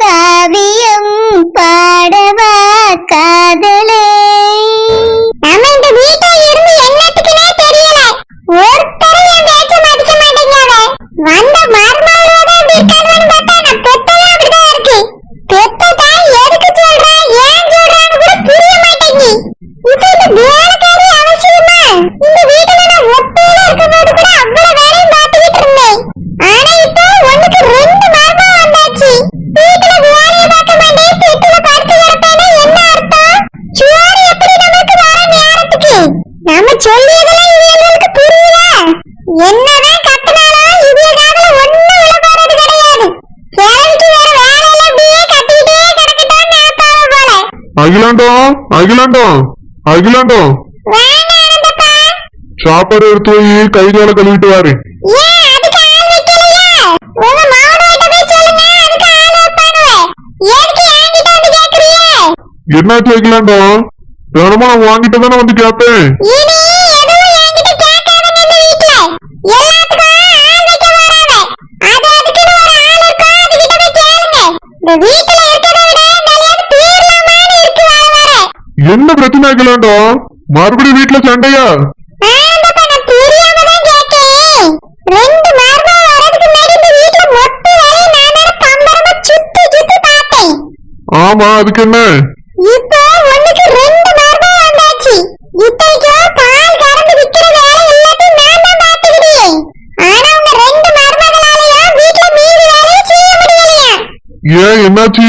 കാവ്യം പാടവ அகிலாண்டம் அகிலாண்டம் அகிலாண்டம் சாப்பாடு எடுத்து போய் கை கழுவிட்டு வாரு. என்னாச்சு வைக்கலாண்டோம் தினமா வாங்கிட்டு தானே வந்து கேட்பேன் வீட்டுல என்ன பிரச்சனை ஆகலாண்டா மறுபடியும் வீட்டுல சண்டையா? ஆமா அதுக்கு என்ன? ஏன் என்னாச்சு?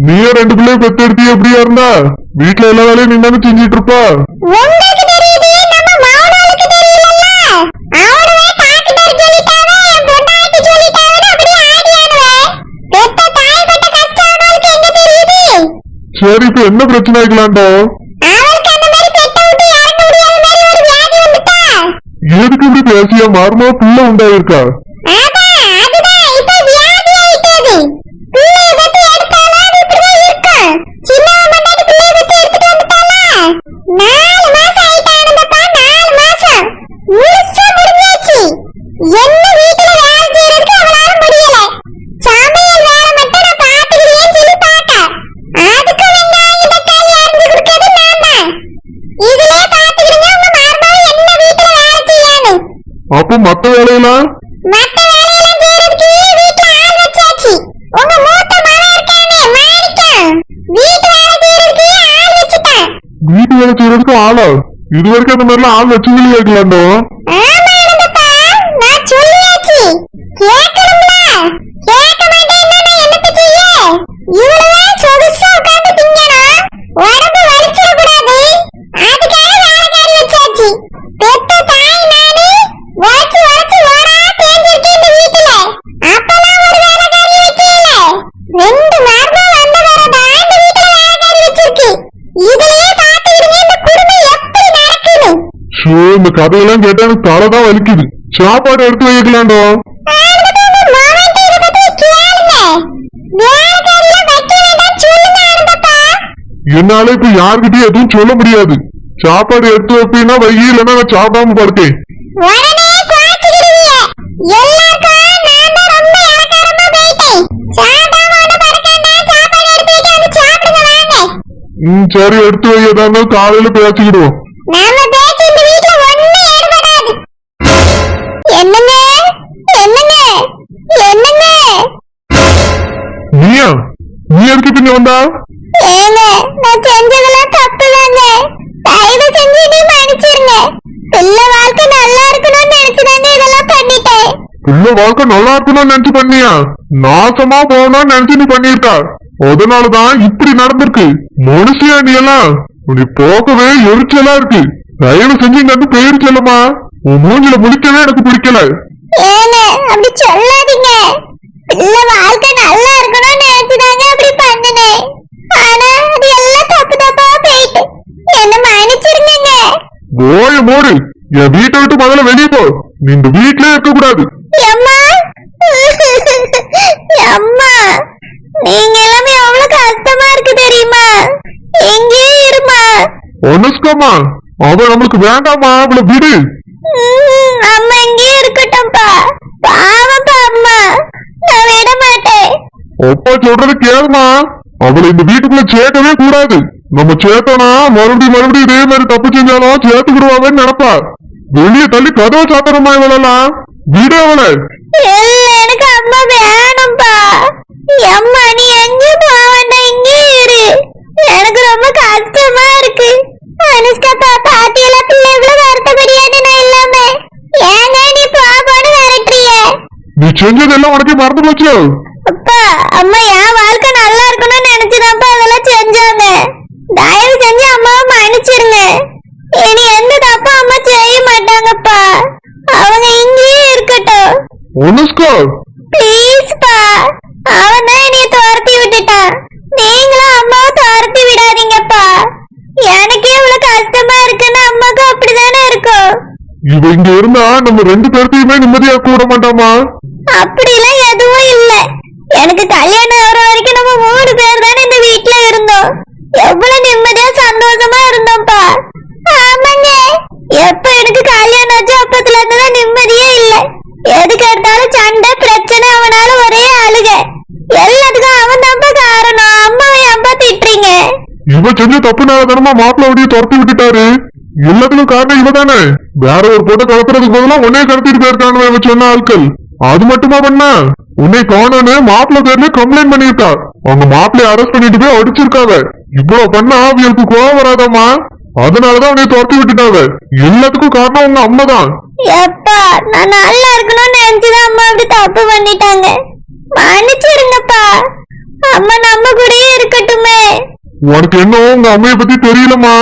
நீயே ரெண்டு பிள்ளைய பெத்தெடுத்தி எப்படியா இருந்தா வீட்டுல எல்லா வேலையும் நின்னு செஞ்சிட்டு இருப்பா சரி இப்ப என்ன பிரச்சனை ஆயிக்கலாண்டோ? எதுக்கு இப்படி பேசியா? மாறுமா புள்ள உண்டாயிருக்கா. வேலையெல்லாம் வீட்டு வேலை செய்யறதுக்கு ஆளா? இது வரைக்கும் அந்த மாதிரிலாம் ஆள் வச்சு கேட்கலாண்டோ? ஷோ இந்த கதையெல்லாம் கேட்டா எனக்கு தலைதான் வலிக்குது. சாப்பாடு எடுத்து வைக்கலாம்டா. என்னால இப்ப யாருகிட்டயும் எதுவும் சொல்ல முடியாது. சாப்பாடு எடுத்து வைப்பீங்கன்னா வை இல்லைன்னா நான் சாப்பிடாம படுத்தேன். சரி எடுத்து வையதா இருந்தாலும் காலையில பேசிக்கிடுவோம். நாசமா போகணும்னு நினைச்சு நீ பண்ணிருக்க அதனாலதான் இப்படி நடந்திருக்கு. மனுஷியா நீ எல்லாம்? நீ போகவே எரிச்சலா இருக்கு. தயவு செஞ்சு இங்க இருந்து போயிரு உன் மூஞ்சில முடிக்கவே எனக்கு பிடிக்கல. அப்படி சொல்லாதீங்க. இல்ல வாழ்க்கை நல்லா இருக்கணும் நினைச்சுதாங்க அப்படி பண்ணினேன். ஆனா அது எல்லாம் தப்பு தப்பா போயிட்டு. என்ன மன்னிச்சிருங்க போய் மூடு. என் வீட்டை விட்டு முதல்ல வெளியே போ. நீ இந்த வீட்லயே இருக்க கூடாது அம்மா அம்மா நீங்க எல்லாமே எவ்வளவு கஷ்டமா இருக்கு தெரியுமா? எங்கே இருமா. ஒனுஸ்கம்மா அவ நம்மளுக்கு வேண்டாமா அவளை விடு. அம்மா இங்கே இருக்கட்டும்பா பாவப்பா அம்மா. நான் விட மாட்டேன். அப்பா சொல்றது கேளுமா. அவளை இந்த வீட்டுக்குள்ள சேர்க்கவே கூடாது. நம்ம சேர்த்தோனா மறுபடியும் மறுபடியும் இதே மாதிரி தப்பு செஞ்சாலும் சேர்த்துக்கிடுவாங்கன்னு நினைப்பா. வெளியே தள்ளி கதவை சாத்தனமா இவளெல்லாம்? விடு அவளை எனக்கு அம்மா வேணும்பா. அம்மா நீ எங்கேயும் போக வேண்டாம் இங்கே இரு. எனக்கு ரொம்ப கஷ்டமா இருக்கு. அனுஷ்காப்பா பாட்டி எல்லாம் பிள்ளை இவ்வளவு வருத்தப்படியான்னு நான் இல்லாம. ஏங்க நீ போன்னு விரட்டுறிய. நீ செஞ்சதெல்லாம் உனக்கே மறந்து போச்சு அப்பா அம்மா என் வாழ்க்கை நல்லா இருக்கணும்னு நினைச்சுதான்ப்பா அதெல்லாம் செஞ்சாங்க தயவு செஞ்சு அம்மாவை மன்னிச்சிருங்க இனி எந்த தப்பும் அம்மா செய்ய மாட்டாங்கப்பா அவங்க இங்கேயே ப்ளீஸ்ப்பா அவன் தான் என்னைய துரத்தி விட்டுட்டான். நீங்களும் அம்மாவை துரத்தி விடாதீங்கப்பா. எனக்கே இவ்வளவு கஷ்டமா இருக்குன்னு அம்மாக்கும் அப்படிதானே இருக்கும். இவ இங்க இருந்தா நம்ம ரெண்டு பேர்த்தையுமே நிம்மதியா கூட மாட்டாமா? அப்படிலாம் எதுவும் இல்ல. எனக்கு கல்யாணம் ஆகுற வரைக்கும் நம்ம மூணு பேர் தானே இந்த வீட்ல இருந்தோம். எவ்வளவு நிம்மதியா சந்தோஷமா இருந்தோம்ப்பா. ஆமாங்க எப்ப எனக்கு கல்யாணம் ஆச்சு அப்பத்துல இருந்து தான் நிம்மதியே இல்ல எதுக்கு எடுத்தாலும் சண்டை பிரச்சனை அவனால ஒரே அழுக எல்லாத்துக்கும் அவன் தான்ப்பா காரணம் அம்மாவை ஏன்பா திட்டுறீங்க இவ செஞ்ச தப்புனால தானமா மாப்பிள்ள அப்படியே துரத்தி விட்டுட்டாரு? எல்லாத்துக்கும் காரணம் இவ தானே வேற ஒரு பொட்டை கலத்துறதுக்கு பதிலா உன்னே கடத்திட்டு போயிருக்கானு இவ சொன்ன ஆட்கள். அது மட்டுமா பண்ண? உன்னை காணோன்னு மாப்பிள்ள பேர்ல கம்ப்ளைண்ட் பண்ணிருக்கா அவங்க மாப்பிள்ளைய அரெஸ்ட் பண்ணிட்டு போய் அடிச்சிருக்காங்க. இவ்வளவு பண்ணா அவங்களுக்கு கோவம் வராதாமா அதனாலதான் உன்னை துரத்தி விட்டுட்டாவ எல்லாத்துக்கும் காரணம் உங்க அம்மா தான் எப்பா நான் நல்லா இருக்கணும்னு நினைச்சுதான் அம்மா அப்படி தப்பு பண்ணிட்டாங்க. மன்னிச்சிருங்கப்பா அம்மா நம்ம கூடயே இருக்கட்டுமே. உனக்கு என்ன உங்க அம்மைய பத்தி தெரியலமா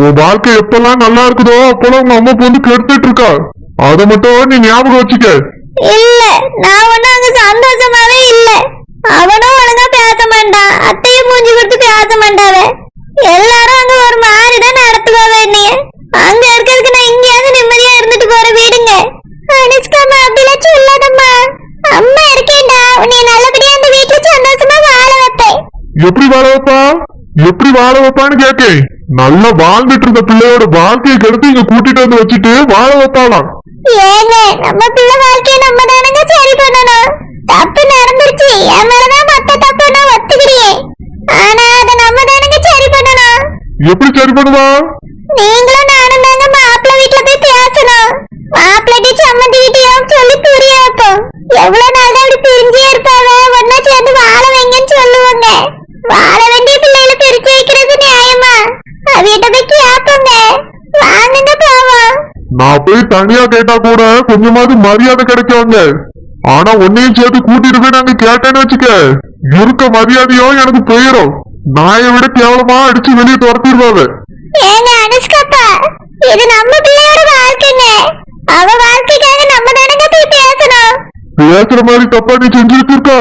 உன் வாழ்க்கை எப்பெல்லாம் நல்லா இருக்குதோ அப்பெல்லாம் உங்க அம்மா வந்து கெடுத்துட்டு இருக்கா. அதை மட்டும் நீ ஞாபகம் வச்சுக்க. இல்ல நான் ஒண்ணும் அங்க சந்தோஷமாவே இல்ல. அவனும் ஒழுங்கா பேச மாட்டான். அத்தையும் மூஞ்சி கொடுத்து பேச மாட்டாவ. எல்லாரும் அங்க ஒரு மாதிரிதான் நடத்துவாவ என்னைய. அங்க இருக்கிறதுக்கு நான் இங்கேயாவது நிம்மதியா இருந்துட்டு போற வீடுங்க. அனுஷ்காமா அப்படிலாம் சொல்லாதம்மா. அம்மா இருக்கேன்டா. உன்னை நல்லபடியா அந்த வீட்டுல சந்தோஷமா வாழ வைப்பேன். எப்படி வாழ வைப்பா? எப்படி வாழ வைப்பான்னு கேட்டேன் நல்லா வாழ்ந்துட்டு இருந்த பிள்ளையோட வாழ்க்கையை கெடுத்து இங்க கூட்டிட்டு வந்து வச்சுட்டு வாழ வைப்பாளாம். ஏங்க நம்ம பிள்ளை வாழ்க்கைய நம்ம தானங்க சரி பண்ணணும். தப்பு நடந்துருச்சு என் மேலதான் மொத்த தப்பு நான் ஒத்துக்கிறேன் ஆனா அதை நம்ம தானங்க சரி பண்ணணும். எப்படி சரி பண்ணுவா? நீங்களும் நானும் தாங்க மாப்பிள்ளை வீட்டுல போய் போய் தனியா கேட்டா கூட கொஞ்சமாவது மரியாதை கிடைக்குவாங்க ஆனா உன்னையும் சேர்த்து கூட்டிட்டு போய் நாங்க கேட்டேன்னு வச்சுக்க. இருக்க மரியாதையும் எனக்கு போயிடும் நாயை விட கேவலமா அடிச்சு வெளியே துரத்திடுவாங்க. ஏங்க அனுஷ்காப்பா இது நம்ம பிள்ளையோட வாழ்க்கைங்க. அவ வாழ்க்கைக்காக நம்ம தானங்க போய் பேசணும்? பேசுற மாதிரி தப்பா நீ செஞ்சுட்டு இருக்கா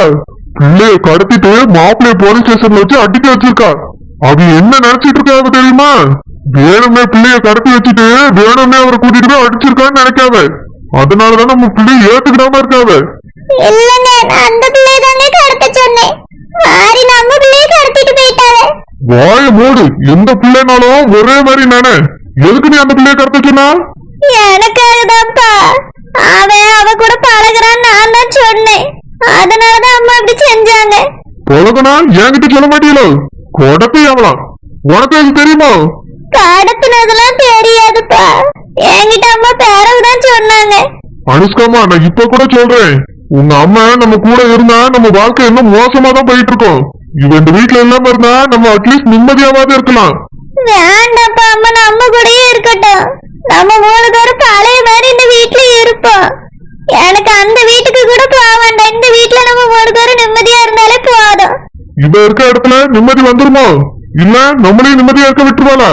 பிள்ளைய கடத்திட்டு மாப்பிள்ளைய போலீஸ் ஸ்டேஷன்ல வச்சு அடிக்க வச்சிருக்கா. அது என்ன நினைச்சிட்டு இருக்காவ தெரியுமா? வேணுமே பிள்ளைய கடத்தி வச்சுட்டு வேணுமே அவரை கூட்டிட்டு போய் அடிச்சிருக்கான்னு நினைக்காவ அதனாலதான் நம்ம பிள்ளைய ஏத்துக்கிடாம இருக்காவ இல்லங்க அந்த பிள்ளைய தாங்க கடத்த சொன்னேன். மாறி நம்ம பிள்ளைய கடத்திட்டு போயிட்டாவே வாய மூடு. எந்த பிள்ளைனாலும் ஒரே மாதிரி நானே. எதுக்கு நீ அந்த பிள்ளைய கடத்த சொன்னா? அவன் அவ கூட பழகுறான்னு நான் தான் சொன்னேன். அதனாலதான் அம்மா அப்படி செஞ்சாங்க. பழகுனா என்கிட்ட சொல்ல மாட்டீங்களோ? கொடத்தை அவலாம் உனக்கு அது தெரியுமா? கடத்தினதெல்லாம் தெரியாதுப்பா. என்கிட்ட அம்மா பிறகுதான் சொன்னாங்க. அனுஷ்காமா நான் இப்ப கூட சொல்றேன். உங்க அம்மா நம்ம கூட இருந்தா நம்ம வாழ்க்கை இன்னும் மோசமா தான் போயிட்டு இருக்கோம் இவ இந்த வீட்டுல இல்லாம இருந்தா நம்ம அட்லீஸ்ட் நிம்மதியாவது இருக்கலாம். வேண்டாப்பா அம்மா நம்ம கூடயே இருக்கட்டும். நம்ம மூணு பேரும் பழைய மாதிரி இந்த வீட்ல இருப்போம். எனக்கு அந்த வீட்டுக்கு கூட போக வேண்டாம். இந்த வீட்ல நம்ம மூணு பேரும் நிம்மதியா இருந்தாலே போதும். இவ இருக்க இடத்துல நிம்மதி வந்துருமோ? இல்ல நம்மளையும் நிம்மதியா இருக்க விட்டுருவாளா?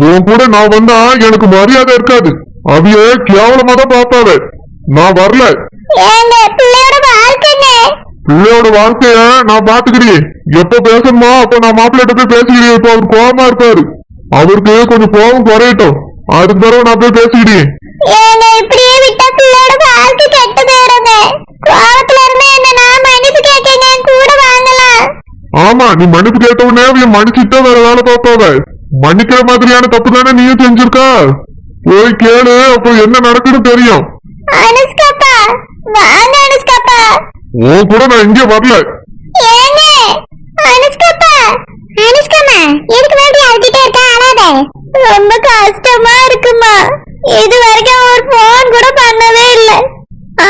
உன் கூட நான் வந்தா எனக்கு மரியாதை இருக்காது. அவிய கேவலமா தான் பாப்பாவ நான் வரல. பிள்ளையோட வாழ்க்கைய நான் பாத்துக்கிறேன் எப்ப பேசணுமோ அப்ப நான் மாப்பிள்ளைகிட்ட போய் பேசிக்கிறேன் இப்ப அவர் கோவமா இருப்பாரு. அவருக்கு கொஞ்சம் கோவம் குறையட்டும். அடுத்த தடவை நான் போய் பேசிக்கிறேன் ஆமா நீ மன்னிப்பு கேட்ட உடனே அவைய மன்னிச்சுட்டு வேற வேலை பார்ப்பாவ. மன்னிக்கிற மாதிரியான தப்பு தானே நீயும் செஞ்சிருக்கா? போய் கேளு அப்போ என்ன நடக்குன்னு தெரியும். அனுஷ்காப்பா வாங்க அனுஷ்காப்பா. உன் கூட நான் இங்கே வரல. ஏங்க அனுஷ்காப்பா அனுஷ்காமா எதுக்கு வேண்டி அழுத்திட்டே இருக்க அழாத. ரொம்ப கஷ்டமா இருக்குமா. இது வரைக்கும் ஒரு போன் கூட பண்ணவே இல்ல.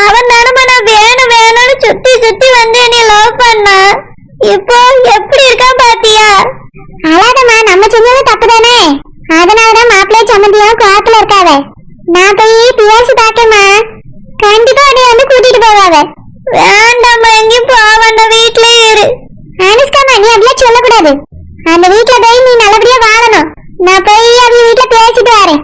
அவன் தானமா நான் வேணும் வேணும்னு சுத்தி சுத்தி வந்து என்னை லவ் பண்ணா. இப்போ எப்படி இருக்கா பாத்தியா அழாதம்மா நம்ம செஞ்சது தப்பு தானே அதனாலதான் மாப்பிள்ளை சம்மந்தியும் கோவத்துல இருக்காத நான் போய் பேசி பார்க்கேம்மா கண்டிப்பா நீ வந்து கூட்டிட்டு போவாத வேண்டாம்மா எங்கேயும் போக வேண்டாம் வீட்லயே இரு. அனுஷ்காமா நீ அப்படியே சொல்லக்கூடாது. அந்த வீட்ல போய் நீ நல்லபடியா வாழணும். நான் போய் அவங்க வீட்ல பேசிட்டு வரேன்.